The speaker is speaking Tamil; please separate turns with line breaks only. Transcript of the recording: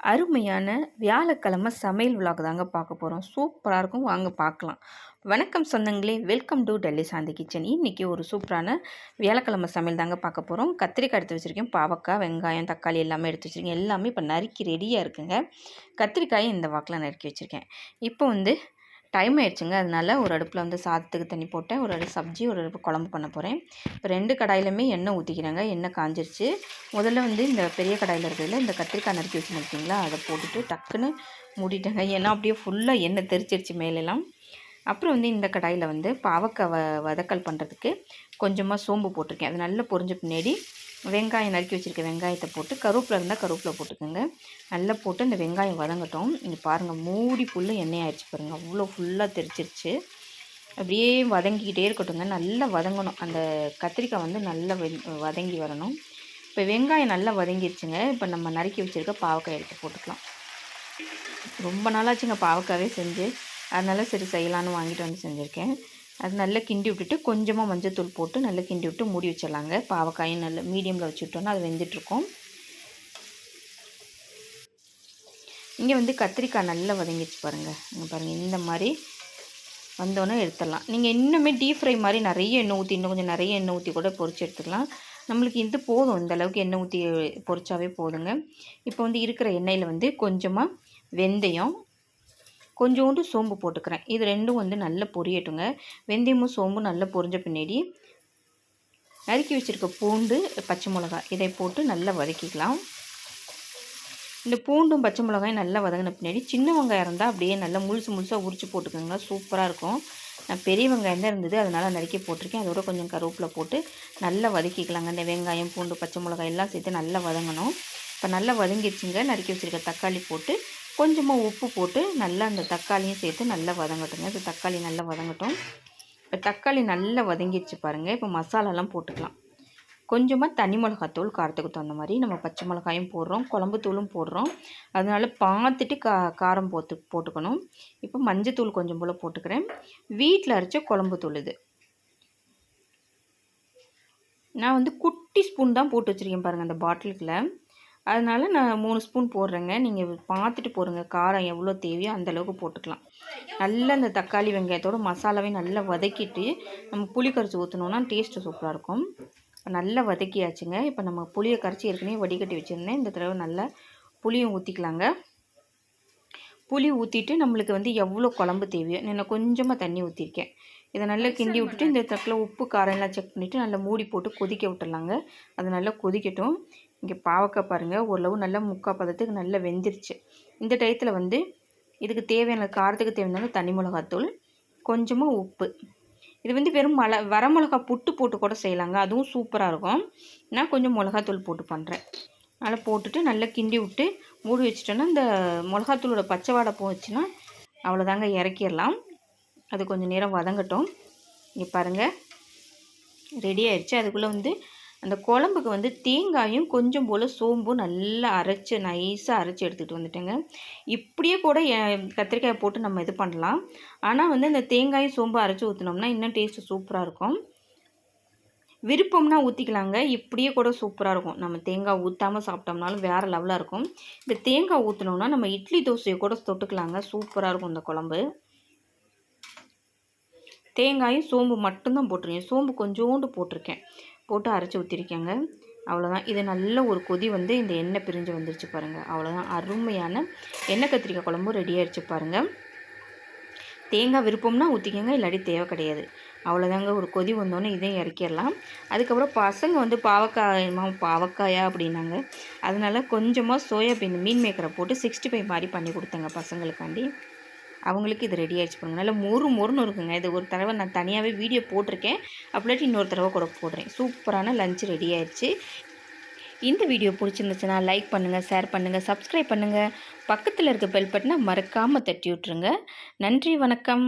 அருமையான வியாழக்கிழமை சமையல் விழாக்கு தாங்க பார்க்க போகிறோம் சூப்பராக இருக்கும். வாங்க பார்க்கலாம். வணக்கம் சொந்தங்களே. Welcome to Delhi Shanthi kitchen இன்றைக்கி ஒரு சூப்பரான வியாழக்கிழமை சமையல் தாங்க பார்க்க போகிறோம் கத்திரிக்காய் எடுத்து வச்சுருக்கேன். பாவக்காய் வெங்காயம் தக்காளி எல்லாமே எடுத்து வச்சுருக்கேன். எல்லாமே இப்போ நறுக்கி ரெடியாக இருக்குங்க. கத்திரிக்காயை இந்த வாக்கில் நறுக்கி வச்சுருக்கேன். இப்போ வந்து டைம் ஆயிடுச்சுங்க. அதனால ஒரு அடுப்பில் வந்து சாதத்துக்கு தண்ணி போட்டேன். ஒரு அடுப்பு சப்ஜி ஒரு அடுப்பு குழம்பு பண்ண போகிறேன் இப்போ ரெண்டு கடாயிலுமே எண்ணெய் ஊற்றிக்கிறேங்க எண்ணெய் காஞ்சிருச்சு. முதல்ல வந்து இந்த பெரிய கடாயில் இருக்கிறதுல இந்த கத்திரிக்காய் நறுக்கி வச்சு நிற்கிங்களா அதை போட்டுட்டு டக்குன்னு மூடிட்டேங்க. ஏன்னா அப்படியே ஃபுல்லாக எண்ணெய் தெரிச்சிருச்சு மேலெல்லாம். அப்புறம் வந்து இந்த கடாயில் வந்து பாவக்காய் வ வதக்கல் பண்ணுறதுக்கு கொஞ்சமாக சோம்பு போட்டிருக்கேன். அது நல்லா பொரிஞ்ச பின்னாடி வெங்காயம் நறுக்கி வச்சுருக்க வெங்காயத்தை போட்டு கருவேப்பில் இருந்தால் கருவேப்பில் போட்டுக்கோங்க. நல்லா போட்டு இந்த வெங்காயம் வதங்கட்டும். இங்கே பாருங்கள் மூடி ஃபுல்லு எண்ணெய் ஆயிடுச்சு பாருங்கள் அவ்வளோ ஃபுல்லாக தெரிச்சிருச்சு அப்படியே வதங்கிக்கிட்டே இருக்கட்டுங்க நல்லா வதங்கணும். அந்த கத்திரிக்காய் வந்து நல்லா வதங்கி வரணும். இப்போ வெங்காயம் நல்லா வதங்கிடுச்சுங்க இப்போ நம்ம நறுக்கி வச்சுருக்க பாவக்காய் எடுத்து போட்டுக்கலாம். ரொம்ப நாளாச்சுங்க பாவக்காவே செஞ்சு. அதனால் சரி செய்யலான்னு வாங்கிட்டு வந்து செஞ்சுருக்கேன். அது நல்லா கிண்டி விட்டுட்டு கொஞ்சமாக மஞ்சத்தூள் போட்டு நல்லா கிண்டி விட்டு மூடி வச்சிடலாங்க. பாவக்காயும் நல்லா மீடியமில் வச்சுட்டோன்னா அது வெந்துட்டுருக்கோம். இங்கே வந்து கத்திரிக்காய் நல்லா வதங்கிடுச்சு பாருங்கள் இங்கே பாருங்கள் இந்த மாதிரி வந்தோன்னே எடுத்துடலாம். நீங்கள் இன்னுமே டீப் ஃப்ரை மாதிரி நிறைய எண்ணெய் ஊற்றி இன்னும் கொஞ்சம் நிறைய எண்ணெய் ஊற்றி கூட பொறிச்சு எடுத்துக்கலாம். நம்மளுக்கு இது போதும் இந்த அளவுக்கு எண்ணெய் ஊற்றி பொறிச்சாவே போதுங்க. இப்போ வந்து இருக்கிற எண்ணெயில் வந்து கொஞ்சமாக வெந்தயம் கொஞ்சோண்டு சோம்பு போட்டுக்கிறேன். இது ரெண்டும் வந்து நல்லா பொரியட்டுங்க. வெந்தயமும் சோம்பும் நல்லா பொரிஞ்ச பின்னாடி நறுக்கி வச்சுருக்க பூண்டு பச்சை மிளகாய் இதை போட்டு நல்லா வதக்கிக்கலாம். இந்த பூண்டும் பச்சை மிளகாயும் நல்லா வதங்கின பின்னாடி சின்ன வெங்காயம் இருந்தால் அப்படியே நல்லா முழுசு முழுசாக உரிச்சு போட்டுக்கோங்க. சூப்பராக இருக்கும். நான் பெரிய வெங்காயம் தான் இருந்தது அதனால் நறுக்கி போட்டிருக்கேன். அதோட கொஞ்சம் கருவேப்பில் போட்டு நல்லா வதக்கிக்கலாங்க. இந்த வெங்காயம் பூண்டு பச்சை மிளகாய் எல்லாம் சேர்த்து நல்லா வதங்கணும். இப்போ நல்லா வதங்கிடுச்சுங்க நறுக்கி வச்சுருக்க தக்காளி போட்டு கொஞ்சமாக உப்பு போட்டு நல்லா அந்த தக்காளியும் சேர்த்து நல்லா வதங்கட்டுங்க. இப்போ தக்காளி நல்லா வதங்கட்டும். இப்போ தக்காளி நல்லா வதங்கிடுச்சு பாருங்கள் இப்போ மசாலாலாம் போட்டுக்கலாம். கொஞ்சமாக தனி மிளகாத்தூள் காரத்துக்கு தகுந்த மாதிரி நம்ம பச்சை மிளகாயும் போடுறோம் குழம்பு தூளும் போடுறோம். அதனால் பார்த்துட்டு கா காரம் போட்டு போட்டுக்கணும். இப்போ மஞ்சத்தூள் கொஞ்சம் போல் போட்டுக்கிறேன். வீட்டில் அரைச்ச குழம்பு தூள் இது. நான் வந்து குட்டி ஸ்பூன் தான் போட்டு வச்சுருக்கேன் பாருங்கள் அந்த பாட்டிலுக்குள்ளே. அதனால் நான் மூணு ஸ்பூன் போடுறேங்க. நீங்கள் பார்த்துட்டு போடுங்க. காரம் எவ்வளோ தேவையோ அந்தளவுக்கு போட்டுக்கலாம். நல்லா அந்த தக்காளி வெங்காயத்தோட மசாலாவையும் நல்லா வதக்கிட்டு நம்ம புளி கரைச்சி ஊற்றினோன்னா டேஸ்ட்டு சூப்பராக இருக்கும். நல்லா வதக்கியாச்சுங்க. இப்போ நம்ம புளியை கரைச்சி ஏற்கனவே வடிகட்டி வச்சுருந்தேன். இந்த தடவை நல்லா புளியும் ஊற்றிக்கலாங்க புளி ஊற்றிட்டு நம்மளுக்கு வந்து எவ்வளோ குழம்பு தேவையோ நான் கொஞ்சமாக தண்ணி ஊற்றிருக்கேன் இதை நல்லா கிண்டி விட்டுட்டு இந்த தட்டில் உப்பு காரம் எல்லாம் செக் பண்ணிவிட்டு நல்லா மூடி போட்டு கொதிக்க விட்டுடலாங்க. அது நல்லா கொதிக்கட்டும். இங்கே பாவக்காய் பாருங்கள் ஓரளவு நல்லா முக்கால் பதத்துக்கு நல்லா வெந்துருச்சு. இந்த டயத்தில் வந்து இதுக்கு தேவையான காரத்துக்கு தேவையான தனி மிளகாத்தூள் கொஞ்சமாக உப்பு. இது வந்து வெறும் மலை வர மிளகா புட்டு போட்டு கூட செய்யலாங்க அதுவும் சூப்பராக இருக்கும். நான் கொஞ்சம் மிளகாத்தூள் போட்டு பண்ணுறேன் நல்லா போட்டுட்டு நல்லா கிண்டி விட்டு மூடி வச்சிட்டோன்னா இந்த மிளகாத்தூளோட பச்சை வாடை போச்சுன்னா அவ்வளோதாங்க இறக்கிடலாம். அது கொஞ்சம் நேரம் வதங்கட்டும். இங்கே பாருங்கள் ரெடி ஆயிடுச்சு. அதுக்குள்ளே வந்து அந்த குழம்புக்கு வந்து தேங்காயும் கொஞ்சம் போல் சோம்பும் நல்லா அரைச்சி நைஸாக அரைச்சி எடுத்துகிட்டு வந்துட்டேங்க. இப்படியே கூட கத்திரிக்காயை போட்டு நம்ம இது பண்ணலாம். ஆனால் வந்து இந்த தேங்காயும் சோம்பு அரைச்சி ஊற்றினோம்னா இன்னும் டேஸ்ட்டு சூப்பராக இருக்கும். விருப்பம்னா ஊற்றிக்கலாங்க இப்படியே கூட சூப்பராக இருக்கும். நம்ம தேங்காய் ஊற்றாமல் சாப்பிட்டோம்னாலும் வேறு லெவலாக இருக்கும். இந்த தேங்காய் ஊற்றினோம்னா நம்ம இட்லி தோசையை கூட தொட்டுக்கலாங்க. சூப்பராக இருக்கும் இந்த குழம்பு. தேங்காயும் சோம்பு மட்டும்தான் போட்டிருக்கேன். சோம்பு கொஞ்சோண்டு போட்டிருக்கேன். போட்டு அரைச்சி ஊற்றிருக்கேங்க அவ்வளோதான் இது நல்ல ஒரு கொதி வந்து இந்த எண்ணெய் பிரிஞ்சு வந்துருச்சு பாருங்கள் அவ்வளோதான் அருமையான எண்ணெய் கத்திரிக்காய் குழம்பும் ரெடி ஆகிடுச்சு பாருங்கள் தேங்காய் விருப்பம்னா ஊற்றிக்கோங்க இல்லாட்டி தேவை கிடையாது. அவ்வளோதாங்க ஒரு கொதி வந்தோன்னே இதையும் இறக்கிடலாம். அதுக்கப்புறம் பசங்க வந்து பாவக்காய் பாவக்காயா அப்படின்னாங்க. அதனால் கொஞ்சமாக சோயாபீன் மீன் மேக்கரை போட்டு சிக்ஸ்டி ஃபைவ் மாதிரி பண்ணி கொடுத்தேங்க பசங்களுக்காண்டி. அவங்களுக்கு இது ரெடி ஆகிடுச்சு பாருங்கள் நல்லா மொறு மொறுன்னு இருக்குங்க. இது ஒரு தடவை நான் தனியாகவே வீடியோ போட்டிருக்கேன். அப்படின்ட்டு இன்னொரு தடவை கூட போடுறேன். சூப்பரான லஞ்ச் ரெடி ஆயிடுச்சு. இந்த வீடியோ பிடிச்சிருந்துச்சுன்னா லைக் பண்ணுங்கள் ஷேர் பண்ணுங்கள் சப்ஸ்கிரைப் பண்ணுங்கள் பக்கத்தில் இருக்க பெல் பட்டனை மறக்காமல் தட்டி விட்ருங்க நன்றி வணக்கம்.